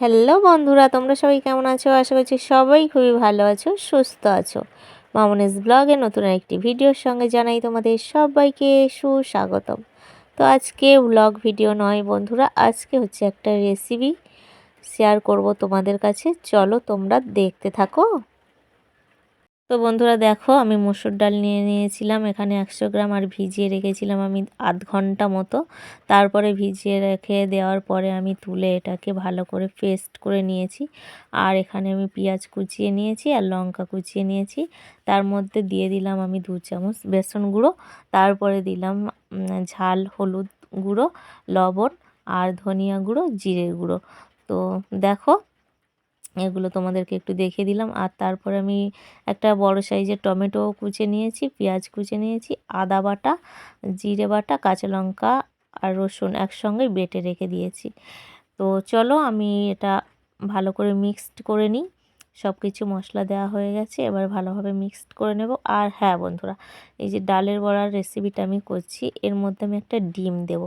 Hello বন্ধুরা, তোমরা সবাই কেমন আছো? আশা করছি সবাই খুবই ভালো আছো, সুস্থ আছো। মামনেস ব্লগে নতুন একটি ভিডিওর সঙ্গে জানাই তোমাদের সবাইকে সুস্বাগতম। তো আজকে ব্লগ ভিডিও নয় বন্ধুরা, আজকে হচ্ছে একটা রেসিপি শেয়ার করব তোমাদের কাছে। চলো তোমরা দেখতে থাকো। তো বন্ধুরা দেখো, আমি মুসুর ডাল নিয়ে নিয়েছিলাম। এখানে একশো গ্রাম আর ভিজিয়ে রেখেছিলাম আমি আধ ঘণ্টা মতো। তারপরে ভিজিয়ে রেখে দেওয়ার পরে আমি তুলে এটাকে ভালো করে পেস্ট করে নিয়েছি। আর এখানে আমি পেঁয়াজ কুচিয়ে নিয়েছি আর লঙ্কা কুচিয়ে নিয়েছি। তার মধ্যে দিয়ে দিলাম আমি দু চামচ বেসন গুঁড়ো। তারপরে দিলাম ঝাল হলুদ গুঁড়ো, লবণ আর ধনিয়া গুঁড়ো, জিরে গুঁড়ো। তো দেখো এগুলো তোমাদেরকে একটু দেখিয়ে দিলাম। আর তারপর আমি একটা বড় সাইজের টমেটো কুচে নিয়েছি, পেঁয়াজ কুচে নিয়েছি, আদা বাটা, জিরে বাটা, কাঁচা লঙ্কা আর রসুন একসঙ্গে বেটে রেখে দিয়েছি। তো চলো আমি এটা ভালো করে মিক্সড করে নিই। সব কিছু মশলা দেওয়া হয়ে গেছে, এবার ভালোভাবে মিক্সড করে নেব। আর হ্যাঁ বন্ধুরা, এই যে ডালের বড়ার রেসিপিটা আমি করছি, এর মধ্যে আমি একটা ডিম দেব।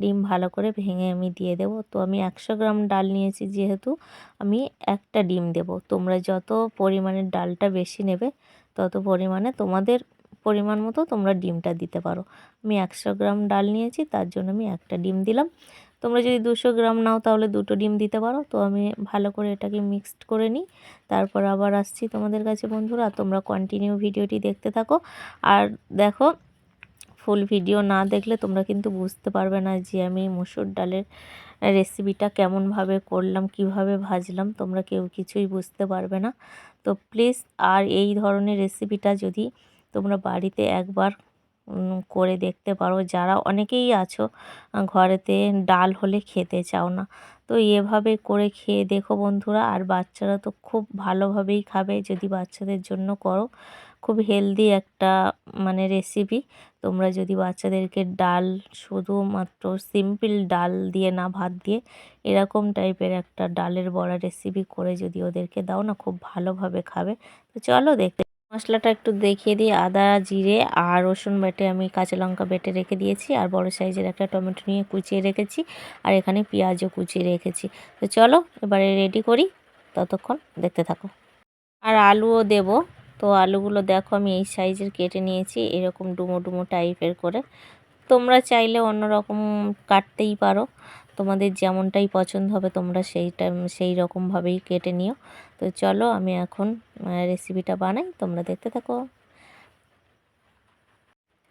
ডিম ভালো করে ভেঙে আমি দিয়ে দেব। তো আমি একশো গ্রাম ডাল নিয়েছি, যেহেতু আমি একটা ডিম দেব। তোমরা যত পরিমাণের ডালটা বেশি নেবে, তত পরিমাণে তোমাদের পরিমাণ মতো তোমরা ডিমটা দিতে পারো। আমি একশো গ্রাম ডাল নিয়েছি, তার জন্য আমি একটা ডিম দিলাম। তোমরা যদি দুশো গ্রাম নাও তাহলে দুটো ডিম দিতে পারো। তো আমি ভালো করে এটাকে মিক্সড করে নিই। তারপর আবার আসছি তোমাদের কাছে বন্ধুরা, তোমরা কন্টিনিউ ভিডিওটি দেখতে থাকো। আর দেখো ফুল ভিডিও না দেখলে তোমরা কিন্তু বুঝতে পারবে না যে আমি মুসুর ডালের রেসিপিটা কেমনভাবে করলাম, কীভাবে ভাজলাম, তোমরা কেউ কিছুই বুঝতে পারবে না। তো প্লিজ আর এই ধরনের রেসিপিটা যদি তোমরা বাড়িতে একবার করে দেখতে পারো। যারা অনেকেই আছো ঘরেতে ডাল হলে খেতে চাও না। তো এভাবে করে খেয়ে দেখো বন্ধুরা, আর বাচ্চারা তো খুব ভালোভাবেই খাবে যদি বাচ্চাদের জন্য করো। খুব হেলদি একটা মানে রেসিপি তোমরা যদি বাচ্চাদেরকে ডাল, শুধুমাত্র সিম্পল ডাল দিয়ে না ভাত দিয়ে, এরকম টাইপের একটা ডালের বড়া রেসিপি করে যদি ওদেরকে দাও না, খুব ভালোভাবে খাবে। তো চলো দেখতে মশলাটা একটু দেখিয়ে দিই, আদা, জিরে আর রসুন বেটে আমি কাঁচা লঙ্কা বেটে রেখে দিয়েছি আর বড় সাইজের একটা টমেটো নিয়ে কুচিয়ে রেখেছি আর এখানে পেঁয়াজও কুচিয়ে রেখেছি। তো চলো এবারে রেডি করি, ততক্ষণ দেখতে থাকো। আর আলুও দেব। তো আলুগুলো দেখো আমি এই সাইজের কেটে নিয়েছি, এরকম ডুমো ডুমো টাইপের করে। তোমরা চাইলে অন্য রকম কাটতেই পারো। তোমাদের যেমনটাই পছন্দ হবে তোমরা সেইটা, সেই রকমভাবেই কেটে নিও। তো চলো আমি এখন রেসিপিটা বানাই, তোমরা দেখতে থাকো।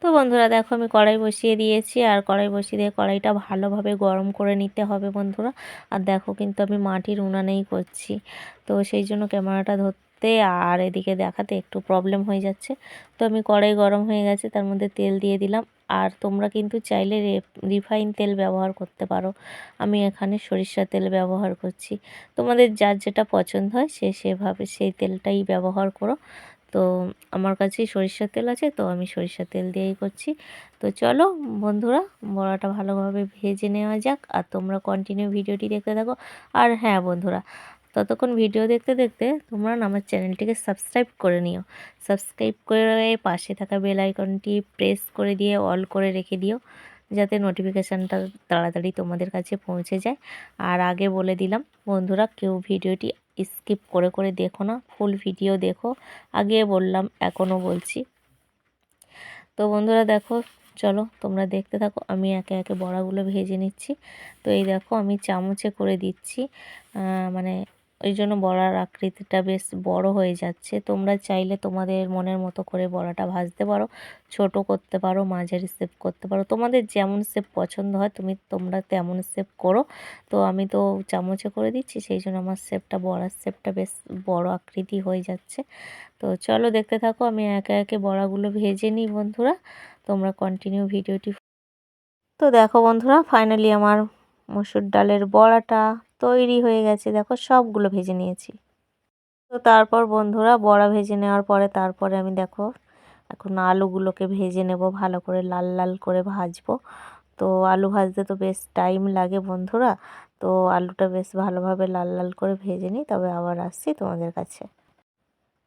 তো বন্ধুরা দেখো আমি কড়াই বসিয়ে দিয়েছি, আর কড়াই বসিয়ে দিয়ে কড়াইটা ভালোভাবে গরম করে নিতে হবে বন্ধুরা। আর দেখো কিন্তু আমি মাটির উনানেই করছি। তো সেই জন্য ক্যামেরাটা ধরতে আর এদিকে দেখাতে একটু প্রবলেম হয়ে যাচ্ছে। তো আমি কড়াই গরম হয়ে গেছে, তার মধ্যে তেল দিয়ে দিলাম। আর তোমরা কিন্তু চাইলে রিফাইন তেল ব্যবহার করতে পারো। আমি এখানে সরিষা তেল ব্যবহার করছি। তোমাদের যার যেটা পছন্দ হয়, সে সেভাবে সেই তেলটাই ব্যবহার করো। তো আমার কাছে সরিষার তেল আছে, তো আমি সরিষার তেল দিয়েই করছি। তো চলো বন্ধুরা, বড়াটা ভালোভাবে ভেজে নেওয়া যাক। আর তোমরা কন্টিনিউ ভিডিওটি দেখতে থাকো। আর হ্যাঁ বন্ধুরা ততক্ষণ ভিডিও দেখতে দেখতে তোমরা আমার চ্যানেলটিকে সাবস্ক্রাইব করে নিও। সাবস্ক্রাইব করে পাশে থাকা বেল আইকনটি প্রেস করে দিয়ে অল করে রেখে দিও, যাতে নোটিফিকেশানটা তাড়াতাড়ি তোমাদের কাছে পৌঁছে যায়। আর আগে বলে দিলাম, বন্ধুরা কেউ ভিডিওটি স্কিপ করে করে দেখো না ফুল ভিডিও দেখো। আগে বললাম, এখনও বলছি। তো বন্ধুরা দেখো, চলো তোমরা দেখতে থাকো, আমি একে একে বড়াগুলো ভেজে নিচ্ছি। তো এই দেখো, আমি চামচে করে দিচ্ছি মানে ওই জন্য বড়ার আকৃতিটা বেশ বড় হয়ে যাচ্ছে। তোমরা চাইলে তোমাদের মনের মতো করে বড়াটা ভাজতে পারো, ছোট করতে পারো, মাঝারি শেপ করতে পারো। তোমাদের যেমন শেপ পছন্দ হয়, তুমি তোমরা তেমন শেপ করো। তো আমি তো চামচে করে দিচ্ছি, সেই জন্য আমার শেপটা বড়ার শেপটা বেশ বড় আকৃতি হয়ে যাচ্ছে। তো চলো দেখতে থাকো, আমি একে একে বড়াগুলো ভেজে নিই বন্ধুরা। তোমরা কন্টিনিউ ভিডিওটি তো দেখো বন্ধুরা ফাইনালি আমার মসুর ডালের বড়াটা তৈরি হয়ে গেছে। দেখো সবগুলো ভেজে নিয়েছি। তো তারপর বন্ধুরা বড়া ভেজে নেওয়ার পরে তারপরে আমি দেখো এখন আলুগুলোকে ভেজে নেব, ভালো করে লাল লাল করে ভাজবো। তো আলু ভাজতে তো বেশ টাইম লাগে বন্ধুরা। তো আলুটা বেশ ভালোভাবে লাল লাল করে ভেজে নিই, তবে আবার আসছি তোমাদের কাছে।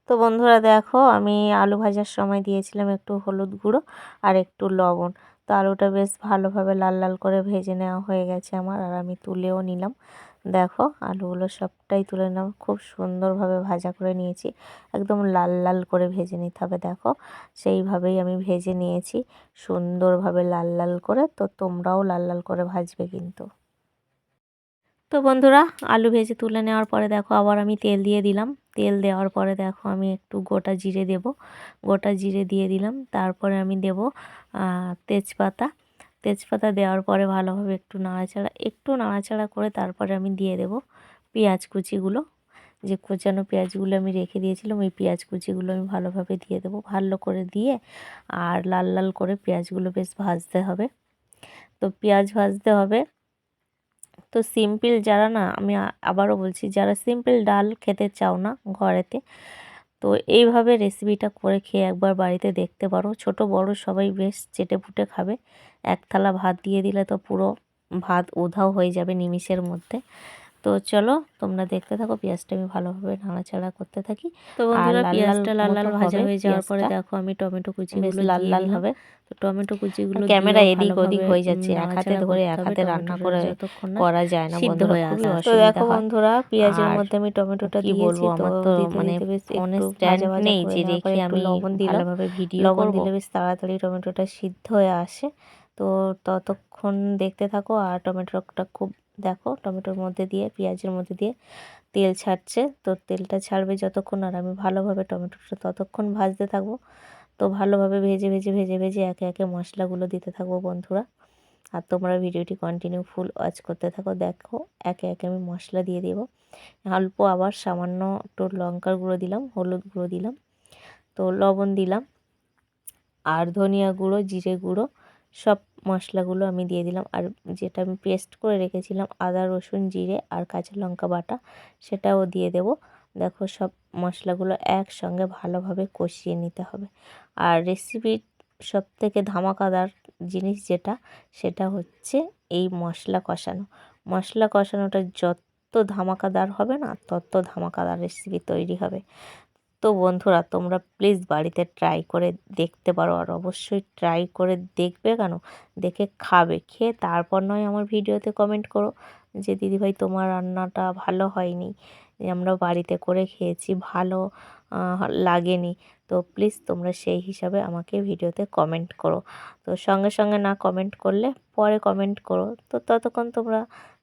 তো বন্ধুরা দেখো আমি আলু ভাজার সময় দিয়েছিলাম একটু হলুদ গুঁড়ো আর একটু লবণ। তো আলুটা বেশ ভালোভাবে লাল লাল করে ভেজে নেওয়া হয়ে গেছে আমার, আর আমি তুলেও নিলাম। দেখো আলুগুলো সবটাই তুলে নাও খুব সুন্দরভাবে ভাজা করে নিয়েছি। একদম লাল লাল করে ভেজে নিতে হবে, দেখো। সেইভাবেই আমি ভেজে নিয়েছি সুন্দরভাবে লাল লাল করে। তো তোমরাও লাল লাল করে ভাজবে কিন্তু। তো বন্ধুরা, আলু ভেজে তুলে নেওয়ার পরে দেখো আবার আমি তেল দিয়ে দিলাম। তেল দেওয়ার পরে দেখো আমি একটু গোটা জিরে দেব। গোটা জিরে দিয়ে দিলাম। তারপরে আমি দেব তেজপাতা। তেজপাতা দেওয়ার পরে ভালোভাবে একটু নাড়াচাড়া একটু নাড়াচাড়া করে তারপরে আমি দিয়ে দেব পেঁয়াজ কুচিগুলো। যে কোচানো পেঁয়াজগুলো আমি রেখে দিয়েছিলাম, ওই পেঁয়াজ কুচিগুলো আমি ভালোভাবে দিয়ে দেবো ভালো করে দিয়ে। আর লাল লাল করে পেঁয়াজগুলো বেশ ভাজতে হবে। তো পেঁয়াজ ভাজতে হবে। তো সিম্পল যারা না, আমি আবারও বলছি, যারা সিম্পল ডাল খেতে চাও না ঘরেতে তো এইভাবে রেসিপিটা করে খেয়ে একবার বাড়িতে দেখতে পারো। ছোট, বড় সবাই বেশ চেটে পুটে খাবে। এক থালা ভাত দিয়ে দিলে তো পুরো ভাত উধাও হয়ে যাবে নিমিষের মধ্যে। তো চলো তোমরা দেখতে থাকো পেঁয়াজটা আমি ভালোভাবে নাড়াচাড়া করতে থাকি। তো বন্ধুরা পেঁয়াজটা লাল লাল ভাজা হয়ে যাওয়ার পরে দেখো আমি টমেটো কুচিগুলো লাল লাল হবে। তো টমেটো কুচিগুলো ক্যামেরা এদিক ওদিক হয়ে যাচ্ছে এক হাতে ধরে এক হাতে রান্না করে করা যায় না সিদ্ধ হয়ে আসে। তো দেখো বন্ধুরা পেঁয়াজের মধ্যে আমি টমেটোটা দিয়ে বলব আমার তো মানে ফোনে স্ট্যান্ড নেই যে রেখে আমি লবণ দিলাম। ভালোভাবে ভিডিও লবণ দিলে বেশ তাড়াতাড়ি টমেটোটা সিদ্ধ হয়ে আসে। তো ততক্ষণ দেখতে থাকো আর টমেটোটা খুব দেখো টমেটোর মধ্যে দিয়ে, পেঁয়াজের মধ্যে দিয়ে তেল ছাড়ছে। তো তেলটা ছাড়বে যতক্ষণ, আর আমি ভালোভাবে টমেটোটা ততক্ষণ ভাজতে থাকব। তো ভালোভাবে ভেজে ভেজে ভেজে ভেজে একে একে মশলাগুলো দিতে থাকব বন্ধুরা। আর তোমরা ভিডিওটি কন্টিনিউ ফুল ওয়াচ করতে থাকো। দেখো একে একে আমি মশলা দিয়ে দেবো। অল্প আবার সামান্য একটু লঙ্কার গুঁড়ো দিলাম, হলুদ গুঁড়ো দিলাম। তো লবণ দিলাম। আর ধনিয়া গুঁড়ো, জিরে গুঁড়ো সব মশলাগুলো আমি দিয়ে দিলাম। আর যেটা আমি পেস্ট করে রেখেছিলাম আদা, রসুন, জিরে আর কাঁচা লঙ্কা বাটা, সেটাও দিয়ে দেব। দেখো সব মশলাগুলো একসঙ্গে ভালোভাবে কষিয়ে নিতে হবে। আর রেসিপির সব থেকে ধামাকাদার জিনিস যেটা, সেটা হচ্ছে এই মশলা কষানো। মশলা কষানোটা যত ধামাকাদার হবে না, তত ধামাকাদার রেসিপি তৈরি হবে। তো বন্ধুরা, তোমরা প্লিজ বাড়িতে ট্রাই করে দেখতে পারো আর অবশ্যই ট্রাই করে দেখবে কেন? দেখে খাবে, খেয়ে তারপর নয় আমার ভিডিওতে কমেন্ট করো যে, দিদিভাই, তোমার রান্নাটা ভালো হয়নি। আমরা বাড়িতে করে খেয়েছি, ভালো লাগেনি। তো প্লিজ তোমরা সেই হিসাবে আমাকে ভিডিওতে কমেন্ট করো। তো সঙ্গে সঙ্গে না কমেন্ট করলে পরে কমেন্ট করো। তো ততক্ষণ তোমরা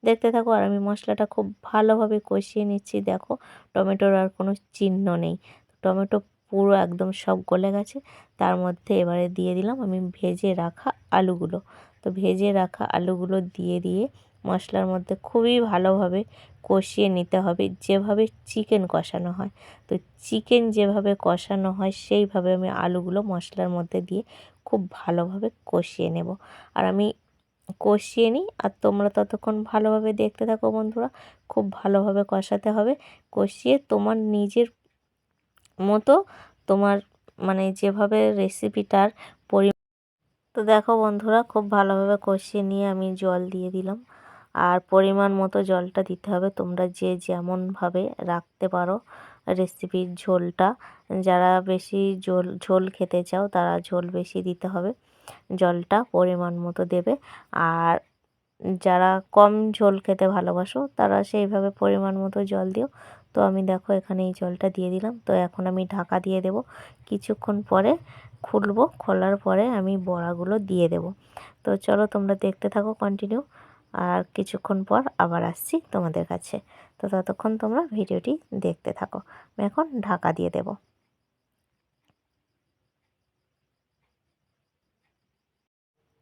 দেখতে থাকো আর আমি মশলাটা খুব ভালোভাবে কষিয়ে নিচ্ছি। দেখো, টমেটোর আর কোনো চিহ্ন নেই। টমেটো পুরো একদম সব গলে গেছে। তার মধ্যে এবারে দিয়ে দিলাম আমি ভেজে রাখা আলুগুলো। তো ভেজে রাখা আলুগুলো দিয়ে দিয়ে মশলার মধ্যে খুবই ভালোভাবে কষিয়ে নিতে হবে। যেভাবে চিকেন কষানো হয়। তো চিকেন যেভাবে কষানো হয়, সেইভাবে আমি আলুগুলো মশলার মধ্যে দিয়ে খুব ভালোভাবে কষিয়ে নেব। আর আমি কষিয়ে নিই আর তোমরা ততক্ষণ ভালোভাবে দেখতে থাকো বন্ধুরা। খুব ভালোভাবে কষাতে হবে। কষিয়ে তোমার নিজের মতো তোমার মানে যেভাবে রেসিপিটার পরি, তো দেখো বন্ধুরা, খুব ভালোভাবে কষিয়ে নিয়ে আমি জল দিয়ে দিলাম। আর পরিমাণ মতো জলটা দিতে হবে। তোমরা যে যেমনভাবে রাখতে পারো রেসিপির ঝোলটা। যারা বেশি ঝোল ঝোল খেতে চাও তারা ঝোল বেশি দিতে হবে। জলটা পরিমাণ মতো দেবে। আর যারা কম ঝোল খেতে ভালোবাসো তারা সেইভাবে পরিমাণ মতো জল দিও। তো আমি দেখো এখানে এই জলটা দিয়ে দিলাম। তো এখন আমি ঢাকা দিয়ে দেব। কিছুক্ষণ পরে খুলবো, খোলার পরে আমি বড়াগুলো দিয়ে দেব। তো চলো তোমরা দেখতে থাকো কন্টিনিউ আর কিছুক্ষণ পর আবার আসছি তোমাদের কাছে। তো ততক্ষণ তোমরা ভিডিওটি দেখতে থাকো। আমি এখন ঢাকা দিয়ে দেবো।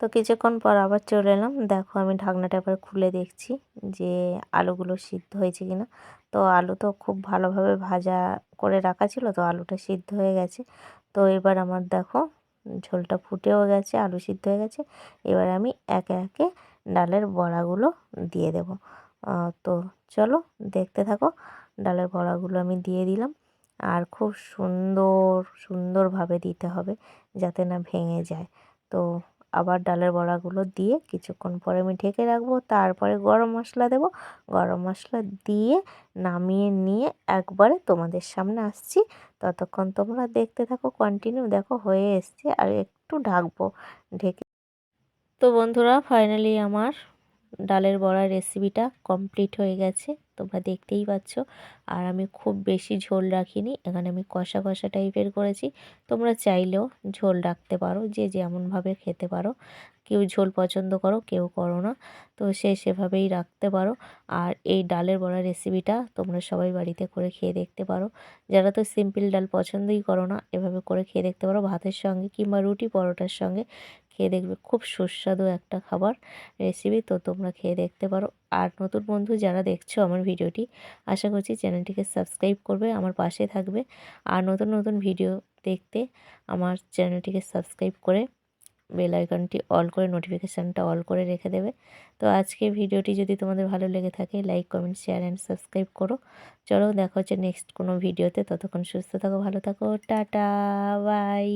তো কিছুক্ষণ পর আবার চলে এলাম। দেখো আমি ঢাকনাটা এবার খুলে দেখছি যে আলুগুলো সিদ্ধ হয়েছে কিনা। তো আলু তো খুব ভালোভাবে ভাজা করে রাখা ছিল, তো আলুটা সিদ্ধ হয়ে গেছে। তো এবার আমার দেখো ঝোলটা ফুটেও গেছে, আলু সিদ্ধ হয়ে গেছে। এবার আমি একে একে ডালের বড়াগুলো দিয়ে দেব। তো চলো দেখতে থাকো, ডালের বড়াগুলো আমি দিয়ে দিলাম। আর খুব সুন্দর, সুন্দরভাবে দিতে হবে যাতে না ভেঙে যায়। তো আবার ডালের বড়াগুলো দিয়ে কিছুক্ষণ পরে আমি ঢেকে রাখব। তারপরে গরম মশলা দেব। গরম মশলা দিয়ে নামিয়ে নিয়ে একবারে তোমাদের সামনে আসছি। ততক্ষণ তোমরা দেখতে থাকো কন্টিনিউ দেখো, হয়ে এসছে। আর একটু ঢাকবো। ঢেকে তো বন্ধুরা ফাইনালি আমার ডালের বড়ার রেসিপিটা কমপ্লিট হয়ে গেছে, তোমরা দেখতেই পাচ্ছ। আর আমি খুব বেশি ঝোল রাখিনি, এখানে আমি কষা কষা টাইপের করেছি। তোমরা চাইলেও ঝোল রাখতে পারো, যে যেমনভাবে খেতে পারো। কেউ ঝোল পছন্দ করো, কেউ করো না। তো সে সেভাবেই রাখতে পারো। আর এই ডালের বড়া রেসিপিটা তোমরা সবাই বাড়িতে করে খেয়ে দেখতে পারো। যারা তো সিম্পল ডাল পছন্দই করো না, এভাবে করে খেয়ে দেখতে পারো। ভাতের সঙ্গে কিংবা রুটি পরোটার সঙ্গে খেয়ে দেখবে খুব সুস্বাদু একটা খাবার রেসিপি তো তোমরা খেয়ে দেখতে পারো। আর নতুন বন্ধু যারা দেখছ আমার ভিডিওটি, আশা করছি চ্যানেলটিকে সাবস্ক্রাইব করবে, আমার পাশে থাকবে। আর নতুন নতুন ভিডিও দেখতে আমার চ্যানেলটিকে সাবস্ক্রাইব করে বেল আইকনটি অল করে নোটিফিকেশানটা অল করে রেখে দেবে। তো আজকে ভিডিওটি যদি তোমাদের ভালো লেগে থাকে like comment share and subscribe করো। চলো দেখা হচ্ছে নেক্সট কোনো ভিডিওতে, ততক্ষণ সুস্থ থাকো, ভালো থাকো, টাটা বাই